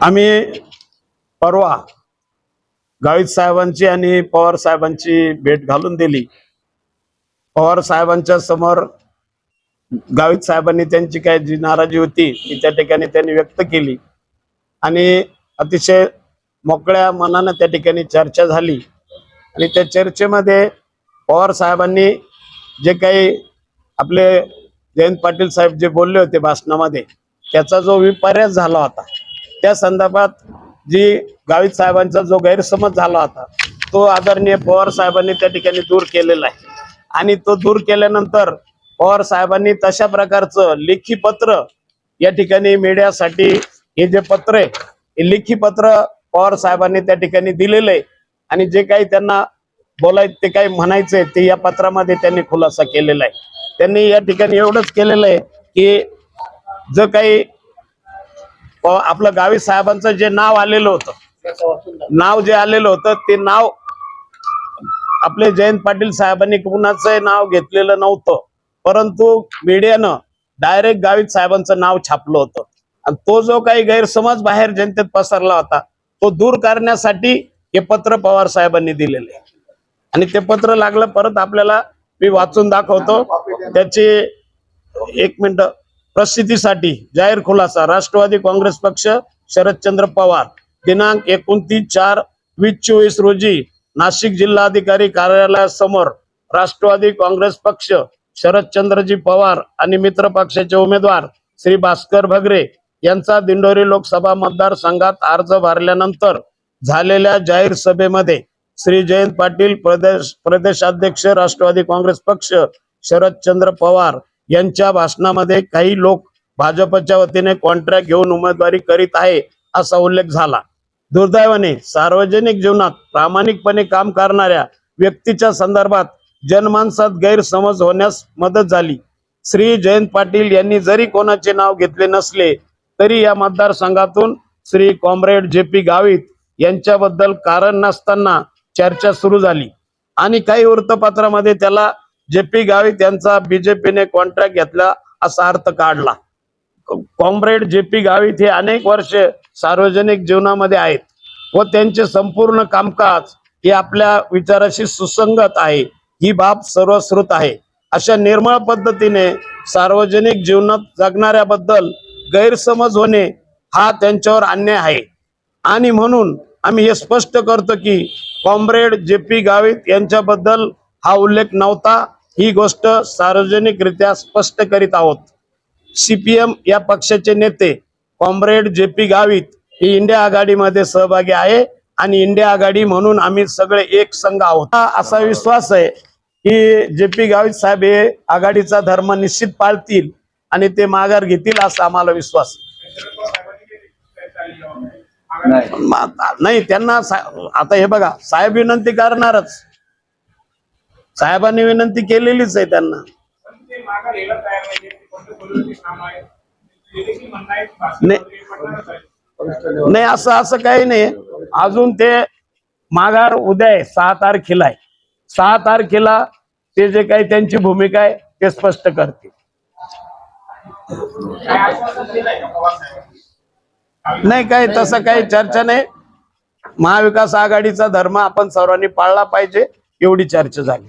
आम्ही परवा गावित साहेबांची आणि पवार साहेबांची भेट घालून दिली. पवार साहेबांच्या समोर गावित साहेबांनी त्यांची काय जी नाराजी होती ती त्या ठिकाणी त्यांनी व्यक्त केली. आणि अतिशय मोकळ्या मनानं त्या ठिकाणी चर्चा झाली. आणि त्या चर्चेमध्ये पवार साहेबांनी जे काही आपले जयंत पाटील साहेब जे बोलले होते भाषणामध्ये त्याचा जो विपर्यास झाला होता त्या संदर्भात जी गावित साहेबांचा जो गैरसमज झाला होता तो आदरणीय पवार साहेबांनी त्या ठिकाणी दूर केलेला आहे. आणि तो दूर केल्यानंतर पवार साहेबांनी तशा प्रकारचं लेखी पत्र या ठिकाणी मीडियासाठी हे जे पत्र आहे हे लेखी पत्र पवार साहेबांनी त्या ठिकाणी दिलेलं आहे. आणि जे काही त्यांना बोलायचं ते काही म्हणायचंय ते या पत्रामध्ये त्यांनी खुलासा केलेला आहे. त्यांनी या ठिकाणी एवढंच केलेलं आहे की जर काही आपलं गावी साहेबांचं जे नाव आलेलं होतं नाव जे आलेलं होतं ते नाव आपले जयंत पाटील साहेबांनी कुणाचं नाव घेतलेलं नव्हतं. परंतु मीडियानं डायरेक्ट गावीत साहेबांचं नाव छापलं होतं. आणि तो जो काही गैरसमज बाहेर जनतेत पसरला होता तो दूर करण्यासाठी हे पत्र पवार साहेबांनी दिलेले. आणि ते पत्र लागलं परत आपल्याला मी वाचून दाखवतो. त्याची एक मिनिट. प्रसिद्धीसाठी जाहीर खुलासा राष्ट्रवादी काँग्रेस पक्ष शरदचंद्र पवार. दिनांक एकोणतीस चार वीस चोवीस रोजी नाशिक जिल्हाधिकारी कार्यालयासमोर राष्ट्रवादी काँग्रेस पक्ष शरदचंद्रजी पवार आणि मित्र पक्षाचे उमेदवार श्री भास्कर भगरे यांचा दिंडोरी लोकसभा मतदारसंघात अर्ज भरल्यानंतर झालेल्या जाहीर सभेमध्ये श्री जयंत पाटील प्रदेश प्रदेशाध्यक्ष राष्ट्रवादी काँग्रेस पक्ष शरदचंद्र पवार यांच्या भाषणामध्ये काही लोक भाजपच्या वतीने कॉन्ट्रॅक्ट घेऊन उमेदवारी करीत आहे असा उल्लेख झाला. दुर्दैवाने सार्वजनिक जीवनात प्रामाणिकपणे काम करणाऱ्या व्यक्तीच्या संदर्भात जनमानसात गैरसमज होण्यास मदत झाली. श्री जयंत पाटील यांनी जरी कोणाचे नाव घेतले नसले तरी या मतदारसंघातून Shri comrade J P Gavit यांच्याबद्दल कारण नसताना चर्चा सुरू झाली. आणि काही वृत्तपत्रामध्ये त्याला जे पी गावित यांचा बीजेपीने कॉन्ट्रॅक्ट घेतला असा अर्थ काढला. कॉम्रेड जे पी गावित हे अनेक वर्ष सार्वजनिक जीवनामध्ये आहेत व त्यांचे संपूर्ण कामकाज हे आपल्या विचाराशी सुसंगत आहे. ही बाब सर्वश्रुत आहे. अशा निर्मळ पद्धतीने सार्वजनिक जीवनात जगणाऱ्याबद्दल गैरसमज होणे हा त्यांच्यावर अन्याय आहे. आणि म्हणून आम्ही हे स्पष्ट करतो की कॉम्रेड जे पी गावित यांच्याबद्दल हा उल्लेख नव्हता. ही गोष्ट सार्वजनिकरित्या स्पष्ट करीत आहोत. सीपीएम या पक्षाचे नेते कॉम्रेड जे पी गावित ही इंडिया आघाडीमध्ये सहभागी आहे आणि इंडिया आघाडी म्हणून आम्ही सगळे एक संघ आहोत. असा विश्वास आहे की जे पी गावित साहेब हे आघाडीचा धर्म निश्चित पाळतील आणि ते माघार घेतील असा आम्हाला विश्वास नाही. त्यांना आता हे बघा साहेब विनंती करणारच. साहेबांनी विनंती केलेलीच आहे त्यांना. नाही. नाही असं असं काही नाही. अजून ते माघार उद्या आहे सहा तारखेला आहे. सहा तारखेला ते जे काही त्यांची भूमिका आहे ते स्पष्ट करतील. नाही काही तसं काही चर्चा नाही. महाविकास आघाडीचा धर्म आपण सर्वांनी पाळला पाहिजे एवढी चर्चा झाली.